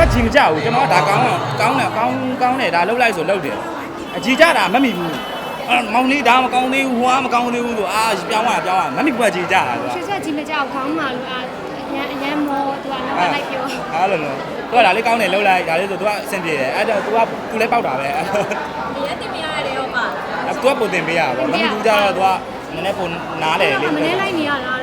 တွက်ချင်မကြဘူးကျွန်တော်ကဒါကောင်းအောင်ကောင်းတယ်ကောင်းကောင်းတယ်ဒါလှုပ်လိုက်ဆိုလှုပ်တယ်အကြည်ကြတာမမိဘူးမောင်လေးဒါမကောင်းသေးဘူးဟိုကမကောင်းသေးဘူးဆိုအာပြောင်းရပြောင်းရမမိဘူးအကြည်ကြတာဆိုဆက်ကြီးမကြဘူးခေါင်းမာလို့အာအရန်အရန်မောသူကနောက်လိုက်ပြောအားလုံးတော့သူကဒါလေးကောင်းတယ်လှုပ်လိုက်ဒါလေးဆိုသူကအဆင်ပြေတယ်အဲ့တော့သူကသူလည်းပေါက်တာပဲဒီရက်တင်ပြရတယ်ရောပါသူကပုံတင်ပေးရပါဘာမမိဘူးကြတော့သူကနည်းနည်းပုံနားလေလေးမနေလိုက်နေရလား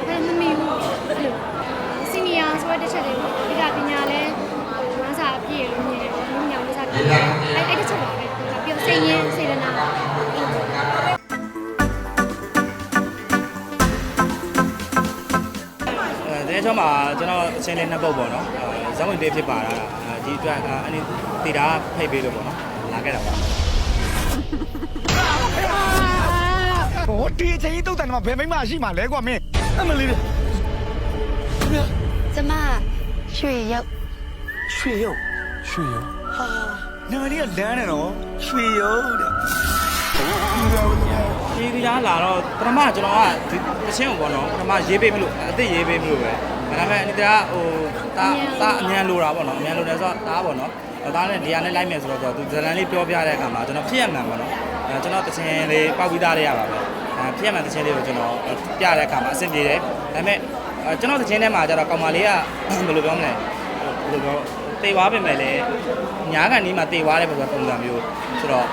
အဲဒီချောမှာကျွန်တော်အချင်းလေးနှစ်ပုတ်ပေါ့နော်အဲဇောင်းဝင်တေးဖြစ်ပါတာအဲဒီအတွက်အနေတီတာဖိတ်ပေးလို့ပေါ့နော်လာခဲ့တာပါဟိုဒီအချိန်ကြီးတုတ်တန်မှာဘယ်မိမရှိမှလဲကွာမင်းအမလေးကျမရွှေရုပ်ရွှေရုပ်ရွှေရုပ်ဟာနာမည်ကလမ်းနေတော့ရွှေရုပ်တဲ့ ဒီဒီလားလာတော့ပထမကျွန်တော်ကဒီတချင်းကိုပေါ့နော်ပထမရေးပေးမလို့အစ်စ်ရေးပေးမလို့ပဲဒါပေမဲ့အနေတရားဟိုတာတာအမြန်လိုတာပေါ့နော်အမြန်လိုတယ်ဆိုတော့တားပေါ့နော်တားနဲ့ဒီဟာနဲ့လိုက်မယ်ဆိုတော့သူဇလန်လေးပြောပြတဲ့အခါမှာကျွန်တော်ဖြစ်ရမှန်ပေါ့နော်အဲကျွန်တော်တချင်းလေးပောက်ပြီးသားလေးရပါပဲအဲဖြစ်ရမှန်တချင်းလေးကိုကျွန်တော်ပြတဲ့အခါမှာအဆင်ပြေတယ်ဒါပေမဲ့အဲကျွန်တော်တချင်းထဲမှာကျတော့ကောင်မလေးကဘယ်လိုပြောမလဲဘယ်လိုပြောတေသွားပြင်မဲ့လေညာကန်ဒီမှာတေသွားတဲ့ပုံစံမျိုးဆိုတော့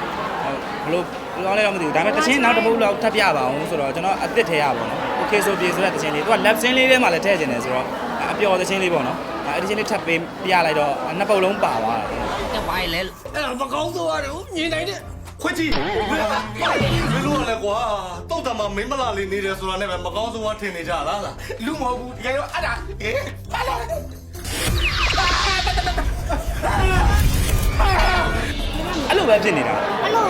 ဘယ်လို ပြောလဲတော့မသိဘူးဒါပေမဲ့တချင်းနောက်တစ်ပုတ်လောက်ထပ်ပြပါအောင်ဆိုတော့ကျွန်တော်အစ်စ်ထဲရပါတော့။ Okay ဆိုပြေဆိုတဲ့တချင်းလေးသူက lap စင်းလေးထဲမှာလည်းထည့်ကျင်တယ်ဆိုတော့အပျော်တချင်းလေးပေါ့နော်။အဲဒီချင်းလေးထပ်ပေးပြလိုက်တော့နှစ်ပုတ်လုံးပါသွားတယ်အဲ့ဒါမကောင်းဆိုရတယ်ဦးမြင်နိုင်တဲ့ခွချီဘယ်လိုလဲကွာတုတ်တံမှာမင်းမလာလေးနေတယ်ဆိုတာနဲ့ပဲမကောင်းဆိုးဝါထင်နေကြလားလားလူမဟုတ်ဘူးတကယ်တော့အဲ့ဒါဟေးပါလာ။အဲ့လိုပဲဖြစ်နေတာအဲ့လို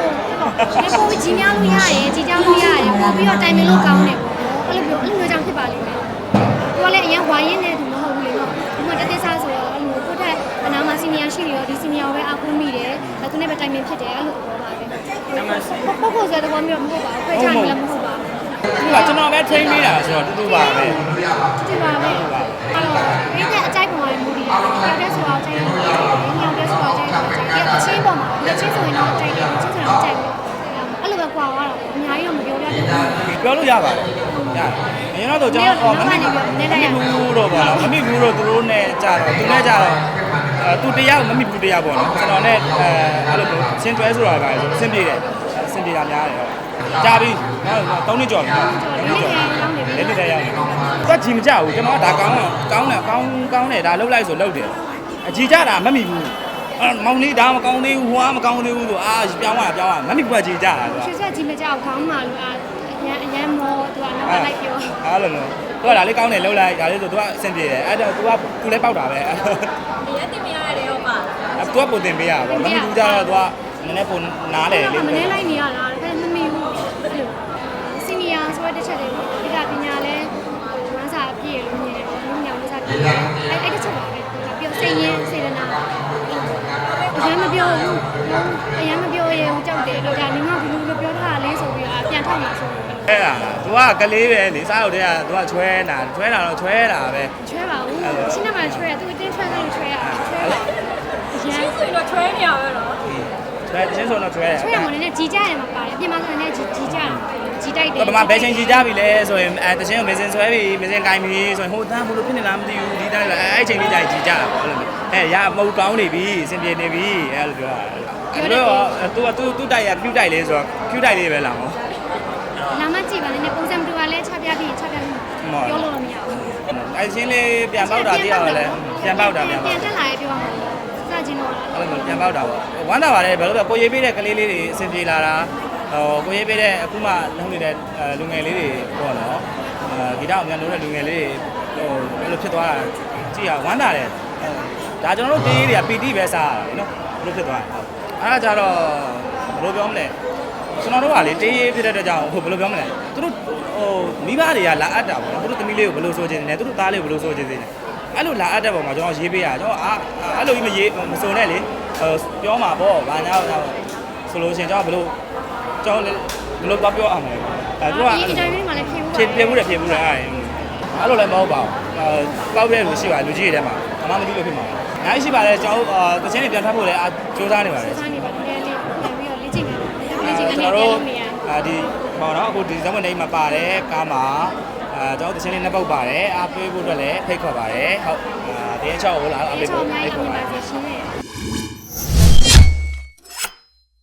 ဒီပုံကြီးများလို့ရတယ်ကြီးကြောင်းလို့ရတယ်ပို့ပြီးတော့တိုင်ပင်လို့ကောင်းတယ်ပေါ့အဲ့လိုပြောအဲ့လိုမျိုးကြောင့်ဖြစ်ပါလိမ့်မယ်သူကလည်းအရင်ဝိုင်းရင်းနေသူမဟုတ်ဘူးလေနော်ဒီမှာတသက်စားဆိုတော့အဲ့လိုကိုယ့်ထက်အနာမှာစီနီယာရှိနေတော့ဒီစီနီယာကိုပဲအားကိုးမိတယ်ဒါသူနဲ့ပဲတိုင်ပင်ဖြစ်တယ်အဲ့လိုပြောပါပဲပုဂ္ဂိုလ်ဆိုတဲ့ဘောမျိုးမဟုတ်ပါဘူးခွဲခြားနေလည်းမဟုတ်ပါဘူး။သူကကျွန်တော်ပဲထိန်းပေးတာဆိုတော့တူတူပါပဲဒီပါပဲအဲ့တော့ဒီတဲ့အကြိုက်ပုံရမူဒီရောက်တဲ့ဆိုတော့ကြိုက်တယ်ရောက်တဲ့ဆိုတော့ကြိုက်တယ်ကြိုက်တယ်အချင်းပေါ်မှာအချင်းဆိုရင်တော့ကြိုက်တယ်အချင်းဆိုရင်တော့ကြိုက်တယ်အဲ့လိုပဲကွာသွားတာအများကြီးတော့မပြောရဘူး ။ ပြောလို့ရပါတယ်။ရတယ်။အရင်တော့ကျွန်တော်မမိဘူးတော့ပေါ့နော်။မမိဘူးတော့သူတို့နဲ့ကြာတော့သူနဲ့ကြာတော့အဲသူတရားမမိဘူးတရားပေါ့နော်။ကျွန်တော်နဲ့အဲအဲ့လိုမျိုးရှင်းတွဲဆိုတာပါဆိုအဆင်ပြေတယ်။အဆင်ပြေတာများတယ်။ကြာပြီ။နောက်3နှစ်ကျော်ပြီ။3နှစ်ကျော်။လက်လက်ရောက်နေ။သူကကြည်မကြဘူးကျွန်တော်ကဒါကောင်းတယ်ကောင်းတယ်ကောင်းကောင်းတယ်ဒါလှုပ်လိုက်ဆိုလှုပ်တယ်။အကြည်ကြတာမမိဘူး။အဲမောင်လေးဒါမကောင်းသေးဘူးဟိုကမကောင်းသေးဘူးဆိုအာပြောင်းသွားပြောင်းသွားမမိဘူးကကြည်ကြတာသူကရွှေဆက်ကြီးမကြောက်ခေါင်းမာလို့အာအ ရန်အရန်မောသူကနောက်ကလိုက်ပြောအားလုံးလုံးသူကဒါလေးကောင်းတယ်လှုပ်လိုက်ဒါလေးဆိုသူကအဆင်ပြေတယ်အဲ့တော့သူကသူလည်းပေါက်တာပဲဒီရက်တင်မရတဲ့ရောပါအဲ့သူကပုံတင်ပေးရတာပေါ့မမီဘူးကြတော့သူကနည်းနည်းပုံနားလေလေးမနေလိုက်နေရတာဒါပေမဲ့မမီဘူးစီနီယာဆိုတဲ့တစ်ချက်လေးပေါ့ဒီကပညာလဲဝမ်းစာအပြည့်လို့မြင်တယ်လူညောင်ဝမ်းစာပြည့်အဲ့အဲ့တစ်ချက်ပါပဲပြောစိတ်ရင်းစေတနာအရင်မပြောဘူးအရင်မပြောရင်ကြောက်တယ်လို့ဒါနင်ကဘလူးလို့ပြောထားတာလေးဆိုပြီးတော့ပြန်ထောက်မှာဆို အဲ့ဒါသူကကလေးပဲလေစားရုပ်တည်းကသူကချွဲတာချွဲတာတော့ချွဲတာပဲချွဲပါဘူးရှင်းနေမှာချွဲသူအတင်းချွဲလို့ချွဲရချွဲပါရှင်းဆိုရင်တော့ချွဲနေရပဲနော်ချွဲရှင်းဆိုတော့ချွဲတယ်ချွဲရမလို့နည်းကြီးကြရမှာပါတယ်ပြင်မဆိုရင်လည်းကြီးကြီးကြရကြီးတိုက်တယ်ပထမဘယ်ချိန်ကြီးကြပြီလဲဆိုရင်အဲတချင်းကိုမင်းစင်ဆွဲပြီမင်းစင်ကင်ပြီဆိုရင်ဟိုတန်းဟိုလိုဖြစ်နေလားမသိဘူးဒီတန်းလားအဲ့ချိန်လေးကြကြီးကြတာပေါ့လို့အဲရမဟုတ်ကောင်းနေပြီအဆင်ပြေနေပြီအဲ့လိုပြောတာအဲ့တော့သူကသူ့သူ့တိုက်ရဖြူတိုက်လေးဆိုတော့ဖြူတိုက်လေးပဲလာမော လာမကြည့်ပါနဲ့ပုံစံတူကလည်းချပြပြီးချပြပြီးပြောလို့မရဘူးအဲ့ချင်းလေးပြန်ပေါက်တာတည်းရပါလဲပြန်ပေါက်တာပြန်ပေါပြန်က်တက်လာရင်ပြောမှာစကြည့်တော့အဲ့လိုပြန်ပေါက်တာပေါ့ဝမ်းသာပါတယ်ဘယ်လိုလဲကိုရေးပေးတဲ့ကလေးလေးတွေအဆင်ပြေလာတာဟိုကိုရေးပေးတဲ့အခုမှလုံးနေတဲ့လူငယ်လေးတွေပေါ့နော်အဲဂီတအောင်ပြန်လို့တဲ့လူငယ်လေးတွေဟိုဘယ်လိုဖြစ်သွားတာကြည့်ရဝမ်းသာတယ်ဒါကျွန်တော်တို့ပေးတွေက PT ပဲစားရတယ်နော်ဘယ်လိုဖြစ်သွားလဲအဲ့ဒါကြတော့ဘယ်လိုပြောမလဲ ကျွန်တော်တို့ကလေတေးရေးဖြစ်တဲ့အတွက်ကြောင့်ဟိုဘယ်လိုပြောမလဲသူတို့ဟိုမိဘတွေကလာအပ်တာပေါ့နော်သူတို့သမီးလေးကိုဘယ်လိုဆိုချင်တယ်သူတို့သားလေးကိုဘယ်လိုဆိုချင်တယ်အဲ့လိုလာအပ်တဲ့ပုံမှာကျွန်တော်ရေးပေးရကျွန်တော်အာအဲ့လိုကြီးမရေးမစုံနဲ့လေဟိုပြောမှာပေါ့ဘာညာတော့ဆိုလို့ရှင်ကျွန်တော်ဘယ်လိုကျွန်တော်ဘယ်လိုသွားပြောအောင်လဲအဲသူကဒီအင်တာဗျူးမှာလည်းဖြေဘူးဖြစ်ပြမှုတယ်ဖြစ်မှုတယ်အဲ့အဲ့လိုလည်းမဟုတ်ပါဘူးအဲပေါက်တဲ့လူရှိပါလူကြီးတွေထဲမှာအမှမသိလို့ဖြစ်မှာများရှိပါတယ်ကျွန်တော်တို့တချင်းတွေပြန်ဖတ်ဖို့လည်းအစူးစမ်းနေပါတယ်စားနေပါလေလေးပြ ကျင့်ကျွန်နေတော်တယ်တို့လို့နေရအာဒီဟောနော်အခုဒီဇမန်နေမှာပါတယ်ကားမှာအာကျွန်တော်တချင်းလေးနှစ်ပုတ်ပါတယ်အားပေးဖို့အတွက်လည်းဖိတ်ခေါ်ပါတယ်ဟုတ်အာဒီအချောက်ကိုလာအားအဲ့ပေးချောဖို့င်းအများဖိကြီးတ်အောင်ခေါ်ပါတပါယ်စေရှင်